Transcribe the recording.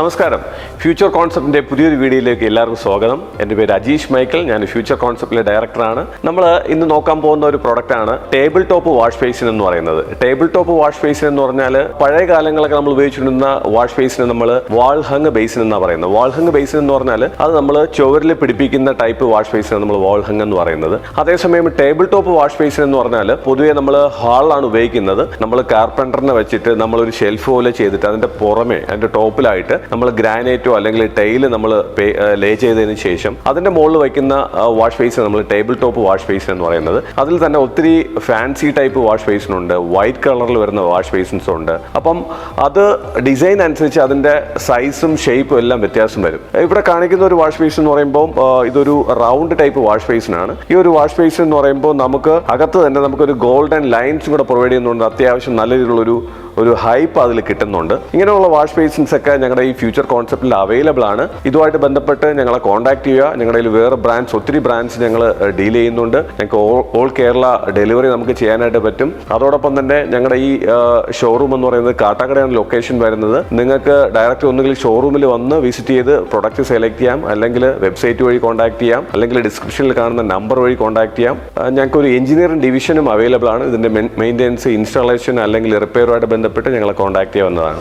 നമസ്കാരം. ഫ്യൂച്ചർ കോൺസെപ്റ്റിന്റെ പുതിയൊരു വീഡിയോയിലേക്ക് എല്ലാവർക്കും സ്വാഗതം. എന്റെ പേര് അജീഷ് മൈക്കൽ. ഞാൻ ഫ്യൂച്ചർ കോൺസെപ്റ്റിലെ ഡയറക്ടറാണ് നമ്മൾ ഇന്ന് നോക്കാൻ പോകുന്ന ഒരു പ്രോഡക്റ്റ് ആണ് ടേബിൾ ടോപ്പ് വാഷ് ബേസിൻ എന്ന് പറയുന്നത്. ടേബിൾ ടോപ്പ് വാഷ് ബേസിൻ എന്ന് പറഞ്ഞാൽ പഴയ കാലങ്ങളൊക്കെ നമ്മൾ ഉപയോഗിച്ചിരുന്ന വാഷ് ബേസിന് നമ്മൾ വാൾ ഹങ് ബേസിൻ എന്നാണ് പറയുന്നത്. വാൾ ഹങ് ബേസിൻ എന്ന് പറഞ്ഞാൽ അത് നമ്മൾ ചുവരിൽ പിടിപ്പിക്കുന്ന ടൈപ്പ് വാഷ് ബേസിൻ നമ്മൾ വാൾ ഹങ് എന്ന് പറയുന്നത്. അതേസമയം ടേബിൾ ടോപ്പ് വാഷ് ബേസിൻ എന്ന് പറഞ്ഞാൽ പൊതുവേ നമ്മൾ ഹാളാണ് ഉപയോഗിക്കുന്നത്. നമ്മൾ കാർപ്പന്ററിനെ വെച്ചിട്ട് നമ്മളൊരു ഷെൽഫ് പോലെ ചെയ്തിട്ട് അതിന്റെ പുറമെ അതിന്റെ ടോപ്പിലായിട്ട് നമ്മൾ ഗ്രാനൈറ്റോ അല്ലെങ്കിൽ ടൈൽ നമ്മൾ ലേ ചെയ്തതിന് ശേഷം അതിന്റെ മുകളിൽ വയ്ക്കുന്ന വാഷ് ബേസ് നമ്മൾ ടേബിൾ ടോപ്പ് വാഷ് ബേസിൻ എന്ന് പറയുന്നത്. അതിൽ തന്നെ ഒത്തിരി ഫാൻസി ടൈപ്പ് വാഷ് ബേസിനുണ്ട് വൈറ്റ് കളറിൽ വരുന്ന വാഷ് ബേസിൻസ് ഉണ്ട്. അപ്പം അത് ഡിസൈൻ അനുസരിച്ച് അതിന്റെ സൈസും ഷേപ്പും എല്ലാം വ്യത്യാസം വരും. ഇവിടെ കാണിക്കുന്ന ഒരു വാഷ് ബേസിൻ എന്ന് പറയുമ്പോൾ ഇതൊരു റൗണ്ട് ടൈപ്പ് വാഷ് ബേസിനാണ് ഈ ഒരു വാഷ് ബേസിൻ എന്ന് പറയുമ്പോൾ നമുക്ക് അകത്ത് തന്നെ നമുക്കൊരു ഗോൾഡൻ ലൈൻസ് കൂടെ പ്രൊവൈഡ് ചെയ്യുന്നുണ്ട്. അത്യാവശ്യം നല്ല രീതിയിലുള്ളൊരു ഒരു ഹൈപ്പ് അതിൽ കിട്ടുന്നുണ്ട്. ഇങ്ങനെയുള്ള വാഷ് ബേസിൻസ് ഒക്കെ ഞങ്ങളുടെ ഈ ഫ്യൂച്ചർ കോൺസെപ്റ്റിൽ അവൈലബിൾ ആണ്. ഇതുമായിട്ട് ബന്ധപ്പെട്ട് ഞങ്ങളെ കോൺടാക്ട് ചെയ്യുക. ഞങ്ങളുടെ വേറെ ബ്രാൻഡ്സ് ഒത്തിരി ബ്രാൻഡ്സ് ഞങ്ങൾ ഡീൽ ചെയ്യുന്നുണ്ട്. ഞങ്ങൾക്ക് ഓൾ കേരള ഡെലിവറി നമുക്ക് ചെയ്യാനായിട്ട് പറ്റും. അതോടൊപ്പം തന്നെ ഞങ്ങളുടെ ഈ ഷോറൂം എന്ന് പറയുന്നത് കാട്ടാക്കടയാണ് ലൊക്കേഷൻ വരുന്നത്. നിങ്ങൾക്ക് ഡയറക്റ്റ് ഒന്നുകിൽ ഷോറൂമിൽ വന്ന് വിസിറ്റ് ചെയ്ത് പ്രൊഡക്റ്റ് സെലക്ട് ചെയ്യാം. അല്ലെങ്കിൽ വെബ്സൈറ്റ് വഴി കോൺടാക്ട് ചെയ്യാം. അല്ലെങ്കിൽ ഡിസ്ക്രിപ്ഷനിൽ കാണുന്ന നമ്പർ വഴി കോൺടാക്ട് ചെയ്യാം. ഞങ്ങൾക്ക് ഒരു എഞ്ചിനീയറിംഗ് ഡിവിഷനും അവൈലബിൾ ആണ്. ഇതിന്റെ മെയിന്റെനൻസ് ഇൻസ്റ്റാളേഷൻ അല്ലെങ്കിൽ റിപ്പയറുമായിട്ട് ബന്ധപ്പെട്ട് ഞങ്ങളെ കോൺടാക്ട് ചെയ്യാവുന്നതാണ്